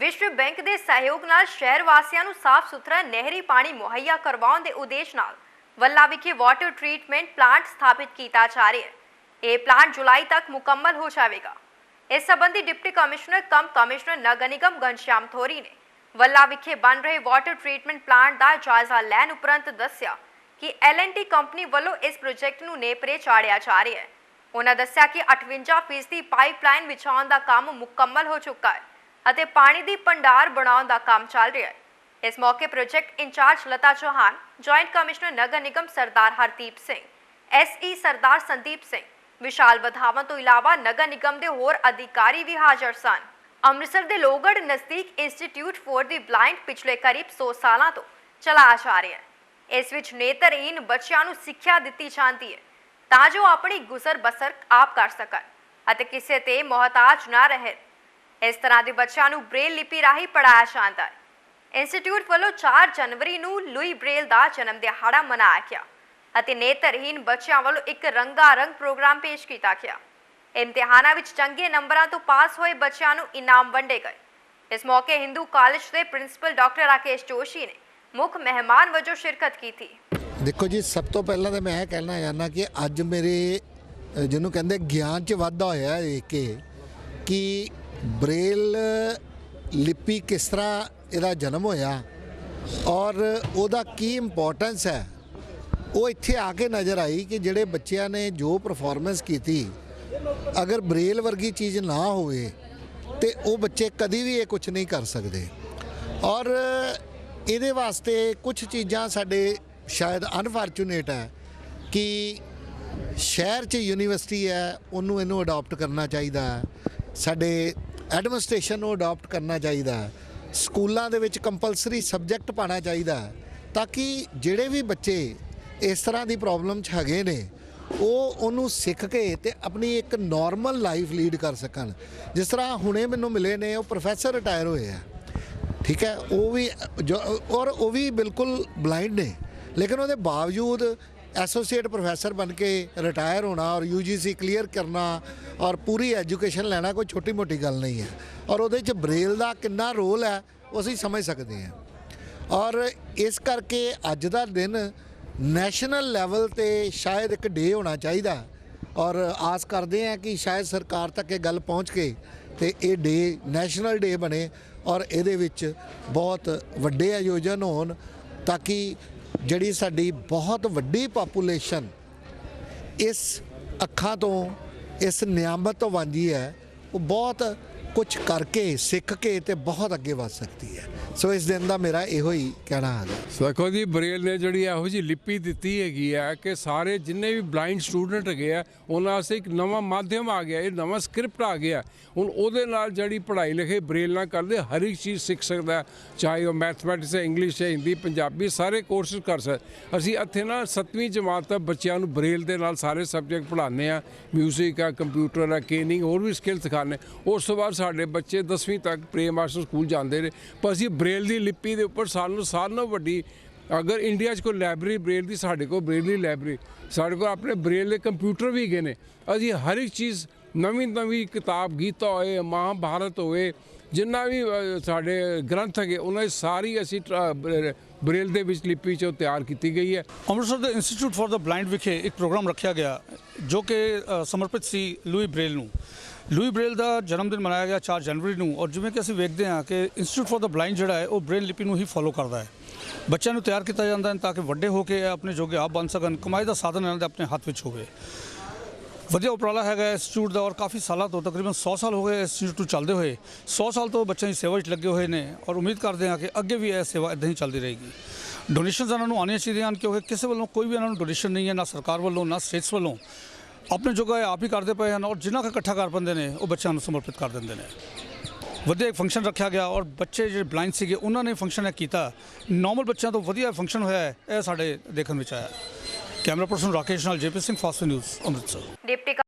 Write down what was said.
ਵਿਸ਼ਵ ਬੈਂਕ ਦੇ ਸਹਿਯੋਗ ਨਾਲ ਸ਼ਹਿਰ ਵਾਸੀਆਂ ਨੂੰ ਸਾਫ਼ ਸੁਥਰਾ ਨਹਿਰੀ ਪਾਣੀ ਮੁਹੱਈਆ ਕਰਵਾਉਣ ਦੇ ਉਦੇਸ਼ ਨਾਲ ਵੱਲਾ ਵਿਖੇ ਵਾਟਰ ਟ੍ਰੀਟਮੈਂਟ ਪਲਾਂਟ ਸਥਾਪਿਤ ਕੀਤਾ ਜਾ ਰਿਹਾ ਹੈ। ਇਹ ਪਲਾਂਟ ਜੁਲਾਈ ਤੱਕ ਮੁਕੰਮਲ ਹੋ ਜਾਵੇਗਾ। ਇਸ ਸੰਬੰਧੀ ਡਿਪਟੀ ਕਮਿਸ਼ਨਰ ਕਮ ਕਮਿਸ਼ਨਰ ਨਗਰ ਨਿਗਮ ਘਨਸ਼ਿਆਮ ਥੋਰੀ ਨੇ ਵੱਲਾ ਵਿਖੇ ਬਣ ਰਹੇ ਵਾਟਰ ਟ੍ਰੀਟਮੈਂਟ ਪਲਾਂਟ ਦਾ ਜਾਇਜ਼ਾ ਲੈਣ ਉਪਰੰਤ ਦੱਸਿਆ ਕਿ L&T ਕੰਪਨੀ ਵੱਲੋਂ ਇਸ ਪ੍ਰੋਜੈਕਟ ਨੂੰ ਨੇਪਰੇ ਚਾੜਿਆ ਜਾ ਰਿਹਾ ਹੈ। ਉਹਨਾਂ ਦੱਸਿਆ ਕਿ 58% ਪਾਈਪਲਾਈਨ ਵਿਛਾਉਣ ਦਾ ਕੰਮ ਮੁਕੰਮਲ ਹੋ ਚੁੱਕਾ ਹੈ। ਅਤੇ ਪਾਣੀ ਦੀ ਭੰਡਾਰ ਬਣਾਉਣ ਦਾ ਕੰਮ ਚੱਲ ਰਿਹਾ ਹੈ। ਇਸ ਮੌਕੇ project incharge Lata Chauhan, joint commissioner ਨਗਰ ਨਿਗਮ ਸਰਦਾਰ ਹਰਦੀਪ ਸਿੰਘ ਐਸਈ ਸਰਦਾਰ ਸੰਦੀਪ ਸਿੰਘ, ਵਿਸ਼ਾਲ ਵਧਾਵਾਂ ਤੋਂ ਇਲਾਵਾ ਨਗਰ ਨਿਗਮ ਦੇ ਹੋਰ ਅਧਿਕਾਰੀ ਵੀ ਹਾਜ਼ਰ ਸਨ। ਅੰਮ੍ਰਿਤਸਰ ਦੇ ਲੋਗੜ ਨਜ਼ਦੀਕ ਇੰਸਟੀਚਿਊਟ ਫੋਰ ਦੀ ਬਲਾਈਂਡ ਪਿਛਲੇ ਕਰੀਬ 100 ਸਾਲਾਂ ਤੋਂ ਚਲਾ ਆ ਜਾ ਰਿਹਾ ਹੈ। ਇਸ ਵਿੱਚ ਨੇਤਰਹੀਨ ਬੱਚਿਆਂ ਨੂੰ ਸਿੱਖਿਆ ਦਿੱਤੀ ਜਾਂਦੀ ਹੈ ਤਾਂ ਜੋ ਆਪਣੀ ਗੁਜ਼ਰ ਬਸਰ ਆਪ ਕਰ ਸਕਣ ਅਤੇ ਕਿਸੇ ਤੇ ਮੁਹਤਾਜ ਨਾ ਰਹੇ। ਇਸ ਤਰ੍ਹਾਂ ਦੇ ਬੱਚਿਆਂ ਨੂੰ ਬ੍ਰੇਲ ਲਿਪੀ ਰਾਹੀਂ ਪੜਾਇਆ ਜਾਂਦਾ ਹੈ। ਇੰਸਟੀਚਿਊਟ ਵੱਲੋਂ 4 ਜਨਵਰੀ ਨੂੰ ਲੂਈ ਬ੍ਰੇਲ ਦਾ ਜਨਮ ਦਿਹਾੜਾ ਮਨਾਇਆ ਗਿਆ ਅਤੇ ਨੇਤਰਹੀਨ ਬੱਚਿਆਂ ਵੱਲੋਂ ਇੱਕ ਰੰਗਾ ਪ੍ਰੋਗਰਾਮ ਪੇਸ਼ ਕੀਤਾ ਗਿਆ। ਇਮਤਿਹਾਨਾਂ ਵਿੱਚ ਚੰਗੇ ਨੰਬਰਾਂ ਤੋਂ ਪਾਸ ਹੋਏ ਬੱਚਿਆਂ ਨੂੰ ਇਨਾਮ ਵੰਡੇ ਗਏ। ਇਸ ਮੌਕੇ ਹਿੰਦੂ ਕਾਲਜ ਦੇ ਪ੍ਰਿੰਸੀਪਲ ਡਾਕਟਰ ਰਾਕੇਸ਼ ਜੋਸ਼ੀ ਨੇ ਮੁੱਖ ਮਹਿਮਾਨ ਵਜੋਂ ਸ਼ਿਰਕਤ ਕੀਤੀ। ਦੇਖੋ ਜੀ, ਸਭ ਤੋਂ ਪਹਿਲਾਂ ਤਾਂ ਮੈਂ ਇਹ ਕਹਿਣਾ ਚਾਹੁੰਦਾ ਕਿ ਅੱਜ ਮੇਰੇ ਜਿਹਨੂੰ ਕਹਿੰਦੇ ਗਿਆਨ 'ਚ ਵਾਧਾ ਹੋਇਆ ਦੇਖ ਕੇ, ਕਿ ਬ੍ਰੇਲ ਲਿਪੀ ਕਿਸ ਤਰ੍ਹਾਂ ਇਹਦਾ ਜਨਮ ਹੋਇਆ ਔਰ ਉਹਦਾ ਕੀ ਇੰਪੋਰਟੈਂਸ ਹੈ, ਉਹ ਇੱਥੇ ਆ ਕੇ ਨਜ਼ਰ ਆਈ ਕਿ ਜਿਹੜੇ ਬੱਚਿਆਂ ਨੇ ਜੋ ਪਰਫਾਰਮੈਂਸ ਕੀਤੀ, ਅਗਰ ਬ੍ਰੇਲ ਵਰਗੀ ਚੀਜ਼ ਨਾ ਹੋਵੇ ਤੇ ਉਹ ਬੱਚੇ ਕਦੀ ਵੀ ਇਹ ਕੁਝ ਨਹੀਂ ਕਰ ਸਕਦੇ। ਔਰ ਇਹਦੇ ਵਾਸਤੇ ਕੁਝ ਚੀਜ਼ਾਂ ਸਾਡੇ ਸ਼ਾਇਦ ਅਨਫੋਰਚੂਨੇਟ ਹੈ ਕਿ ਸ਼ਹਿਰ 'ਚ ਯੂਨੀਵਰਸਿਟੀ ਹੈ, ਉਹਨੂੰ ਇਹਨੂੰ ਅਡਾਪਟ ਕਰਨਾ ਚਾਹੀਦਾ ਹੈ। ਸਾਡੇ ਐਡਮਿਨਿਸਟ੍ਰੇਸ਼ਨ ਨੂੰ ਅਡਾਪਟ ਕਰਨਾ ਚਾਹੀਦਾ ਹੈ। ਸਕੂਲਾਂ ਦੇ ਵਿੱਚ ਕੰਪਲਸਰੀ ਸਬਜੈਕਟ ਪਾਣਾ ਚਾਹੀਦਾ ਹੈ ਤਾਂ ਕਿ ਜਿਹੜੇ ਵੀ ਬੱਚੇ ਇਸ ਤਰ੍ਹਾਂ ਦੀ ਪ੍ਰੋਬਲਮ 'ਚ ਹੈਗੇ ਨੇ, ਉਹ ਉਹਨੂੰ ਸਿੱਖ ਕੇ ਤੇ ਆਪਣੀ ਇੱਕ ਨਾਰਮਲ ਲਾਈਫ ਲੀਡ ਕਰ ਸਕਣ। ਜਿਸ ਤਰ੍ਹਾਂ ਹੁਣੇ ਮੈਨੂੰ ਮਿਲੇ ਨੇ, ਉਹ ਪ੍ਰੋਫੈਸਰ ਰਿਟਾਇਰ ਹੋਏ ਆ। ਠੀਕ ਹੈ, ਉਹ ਵੀ ਜੋ, ਔਰ ਉਹ ਵੀ ਬਿਲਕੁਲ ਬਲਾਈਂਡ ਨੇ। ਲੇਕਿਨ ਉਹਦੇ ਬਾਵਜੂਦ ਐਸੋਸੀਏਟ ਪ੍ਰੋਫੈਸਰ ਬਣ ਕੇ ਰਿਟਾਇਰ ਹੋਣਾ ਔਰ ਯੂਜੀਸੀ ਕਲੀਅਰ ਕਰਨਾ ਔਰ ਪੂਰੀ ਐਜੂਕੇਸ਼ਨ ਲੈਣਾ ਕੋਈ ਛੋਟੀ ਮੋਟੀ ਗੱਲ ਨਹੀਂ ਹੈ। ਔਰ ਉਹਦੇ ਚ ਬ੍ਰੇਲ ਦਾ ਕਿੰਨਾ ਰੋਲ ਹੈ, ਉਹ ਅਸੀਂ ਸਮਝ ਸਕਦੇ ਹਾਂ। ਔਰ ਇਸ ਕਰਕੇ ਅੱਜ ਦਾ ਦਿਨ ਨੈਸ਼ਨਲ ਲੈਵਲ ਤੇ ਸ਼ਾਇਦ ਇੱਕ ਡੇ ਹੋਣਾ ਚਾਹੀਦਾ। ਔਰ ਆਸ ਕਰਦੇ ਹਾਂ ਕਿ ਸ਼ਾਇਦ ਸਰਕਾਰ ਤੱਕ ਇਹ ਗੱਲ ਪਹੁੰਚ ਕੇ ਤੇ ਇਹ ਡੇ ਨੈਸ਼ਨਲ ਡੇ ਬਣੇ ਔਰ ਇਹਦੇ ਵਿੱਚ ਬਹੁਤ ਵੱਡੇ ਆਯੋਜਨ ਹੋਣ ਤਾਂ ਕਿ ਜਿਹੜੀ ਸਾਡੀ ਬਹੁਤ ਵੱਡੀ ਪਾਪੂਲੇਸ਼ਨ ਇਸ ਅੱਖਾਂ ਤੋਂ, ਇਸ ਨਿਆਮਤ ਤੋਂ ਵਾਂਝੀ ਹੈ, ਉਹ ਬਹੁਤ ਕੁਝ ਕਰਕੇ ਸਿੱਖ ਕੇ ਤੇ ਬਹੁਤ ਅੱਗੇ ਵਧ ਸਕਦੀ ਹੈ। ਸੋ ਇਸ ਦਿਨ ਦਾ ਮੇਰਾ ਇਹੋ ਹੀ ਕਹਿਣਾ ਹੈ। ਦੇਖੋ ਜੀ, ਬਰੇਲ ਨੇ ਜਿਹੜੀ ਇਹੋ ਜੀ ਲਿਪੀ ਦਿੱਤੀ ਹੈਗੀ ਆ ਕਿ ਸਾਰੇ ਜਿੰਨੇ ਵੀ ਬਲਾਈਂਡ ਸਟੂਡੈਂਟ ਹੈਗੇ ਆ, ਉਹਨਾਂ ਵਾਸਤੇ ਇੱਕ ਨਵਾਂ ਮਾਧਿਅਮ ਆ ਗਿਆ, ਇਹ ਨਵਾਂ ਸਕ੍ਰਿਪਟ ਆ ਗਿਆ। ਹੁਣ ਉਹਦੇ ਨਾਲ ਜਿਹੜੀ ਪੜ੍ਹਾਈ ਲਿਖਾਈ ਬਰੇਲ ਨਾਲ ਕਰਦੇ, ਹਰ ਇੱਕ ਚੀਜ਼ ਸਿੱਖ ਸਕਦਾ, ਚਾਹੇ ਉਹ ਮੈਥਮੈਟਿਕਸ ਹੈ, ਇੰਗਲਿਸ਼ ਹੈ, ਹਿੰਦੀ, ਪੰਜਾਬੀ, ਸਾਰੇ ਕੋਰਸਿਸ ਕਰ ਸਕਦੇ। ਅਸੀਂ ਇੱਥੇ ਨਾ 7ਵੀਂ ਜਮਾਤ ਤੱਕ ਬੱਚਿਆਂ ਨੂੰ ਬਰੇਲ ਦੇ ਨਾਲ ਸਾਰੇ ਸਬਜੈਕਟ ਪੜ੍ਹਾਉਂਦੇ ਆ ਮਿਊਜ਼ਿਕ ਆ, ਕੰਪਿਊਟਰ ਆ ਕੇਨਿੰਗ ਹੋਰ ਵੀ ਸਕਿੱਲ ਸਿਖਾਉਂਦੇ ਉਸ ਤੋਂ ਬਾਅਦ ਸਾਡੇ ਬੱਚੇ 10ਵੀਂ ਤੱਕ ਪ੍ਰੇਮ ਮਾਸਟਰ ਸਕੂਲ ਜਾਂਦੇ ਨੇ। ਪਰ ਅਸੀਂ ਬ੍ਰੇਲ ਦੀ ਲਿਪੀ ਦੇ ਉੱਪਰ ਸਾਨੂੰ ਸਾਰਿਆਂ ਨਾਲੋਂ ਵੱਡੀ ਅਗਰ ਇੰਡੀਆ 'ਚ ਕੋਈ ਲਾਇਬ੍ਰੇਰੀ ਬ੍ਰੇਲ ਦੀ, ਸਾਡੇ ਕੋਲ ਬ੍ਰੇਲ ਦੀ ਲਾਇਬ੍ਰੇਰੀ, ਸਾਡੇ ਕੋਲ ਆਪਣੇ ਬ੍ਰੇਲ ਦੇ ਕੰਪਿਊਟਰ ਵੀ ਹੈਗੇ ਨੇ। ਅਸੀਂ ਹਰ ਇੱਕ ਚੀਜ਼ ਨਵੀਂ ਨਵੀਂ ਕਿਤਾਬ, ਗੀਤਾ ਹੋਏ, ਮਹਾਭਾਰਤ ਹੋਏ, ਜਿੰਨਾ ਵੀ ਸਾਡੇ ਗ੍ਰੰਥ ਹੈਗੇ, ਉਹਨਾਂ ਦੀ ਸਾਰੀ ਅਸੀਂ ਟਰਾ- ਬ੍ਰੇ- ਬ੍ਰੇਲ ਦੇ ਵਿੱਚ ਲਿਪੀ 'ਚ ਤਿਆਰ ਕੀਤੀ ਗਈ ਹੈ। ਅੰਮ੍ਰਿਤਸਰ ਦੇ ਇੰਸਟੀਚਿਊਟ ਫਾਰ ਦਾ ਬਲਾਈਂਡ ਵਿਖੇ ਇੱਕ ਪ੍ਰੋਗਰਾਮ ਰੱਖਿਆ ਗਿਆ, ਜੋ ਕਿ ਸਮਰਪਿਤ ਸੀ ਲੂਈ ਬ੍ਰੇਲ ਨੂੰ। ਲੂਈ ਬ੍ਰੇਲ ਦਾ ਜਨਮ ਦਿਨ ਮਨਾਇਆ ਗਿਆ 4 ਜਨਵਰੀ ਨੂੰ ਔਰ ਜਿਵੇਂ ਕਿ ਅਸੀਂ ਵੇਖਦੇ ਹਾਂ ਕਿ ਇੰਸਟੀਚਿਊਟ ਫਾਰ ਦਾ ਬਲਾਈਂਡ ਜਿਹੜਾ ਹੈ, ਉਹ ਬ੍ਰੇਲ ਲਿਪੀ ਨੂੰ ਹੀ ਫੋਲੋ ਕਰਦਾ ਹੈ। ਬੱਚਿਆਂ ਨੂੰ ਤਿਆਰ ਕੀਤਾ ਜਾਂਦਾ ਹੈ ਤਾਂ ਕਿ ਵੱਡੇ ਹੋ ਕੇ ਇਹ ਆਪਣੇ ਜੋਗੇ ਆਪ ਬਣ ਸਕਣ, ਕਮਾਈ ਦਾ ਸਾਧਨ ਇਹਨਾਂ ਦੇ ਆਪਣੇ ਹੱਥ ਵਿੱਚ ਹੋਵੇ। ਵਧੀਆ ਉਪਰਾਲਾ ਹੈਗਾ ਇੰਸਟੀਚਿਊਟ ਦਾ ਔਰ ਕਾਫੀ ਸਾਲਾਂ ਤੋਂ ਤਕਰੀਬਨ 100 ਸਾਲ ਹੋ ਗਏ ਇੰਸਟੀਚਿਊਟ ਨੂੰ ਚੱਲਦੇ ਹੋਏ। 100 ਸਾਲ ਤੋਂ ਬੱਚਿਆਂ ਦੀ ਸੇਵਾ ਵਿੱਚ ਲੱਗੇ ਹੋਏ ਨੇ ਔਰ ਉਮੀਦ ਕਰਦੇ ਹਾਂ ਕਿ ਅੱਗੇ ਵੀ ਇਹ ਸੇਵਾ ਇਦਾਂ ਹੀ ਚੱਲਦੀ ਰਹੇਗੀ। ਡੋਨੇਸ਼ਨਸ ਇਹਨਾਂ ਨੂੰ ਆਉਣੀਆਂ ਚਾਹੀਦੀਆਂ ਹਨ ਕਿਉਂਕਿ ਕਿਸੇ ਵੱਲੋਂ ਕੋਈ ਵੀ ਇਹਨਾਂ ਨੂੰ ਡੋਨੇਸ਼ਨ ਨਹੀਂ ਹੈ, ਨਾ ਸਰਕਾਰ ਵੱਲੋਂ, ਨਾ ਸਟੇਟਸ ਵੱਲੋਂ। ਆਪਣੇ ਜੋਗਾ ਇਹ ਆਪ ਹੀ ਕਰਦੇ ਪਏ ਹਨ ਔਰ ਜਿੰਨਾ ਕੁ ਇਕੱਠਾ ਕਰ ਪਾਉਂਦੇ ਨੇ, ਉਹ ਬੱਚਿਆਂ ਨੂੰ ਸਮਰਪਿਤ ਕਰ ਦਿੰਦੇ ਨੇ। ਵਧੀਆ ਇੱਕ ਫੰਕਸ਼ਨ ਰੱਖਿਆ ਗਿਆ ਔਰ ਬੱਚੇ ਜਿਹੜੇ ਬਲਾਈਂਡ ਸੀਗੇ, ਉਹਨਾਂ ਨੇ ਫੰਕਸ਼ਨ ਇਹ ਕੀਤਾ। ਨਾਰਮਲ ਬੱਚਿਆਂ ਤੋਂ ਵਧੀਆ ਫੰਕਸ਼ਨ ਹੋਇਆ ਹੈ, ਇਹ ਸਾਡੇ ਦੇਖਣ ਵਿੱਚ ਆਇਆ। ਕੈਮਰਾ ਪਰਸਨ ਰਾਕੇਸ਼ ਨਾਲ JP Singh, fast news, Amritsar. Deputy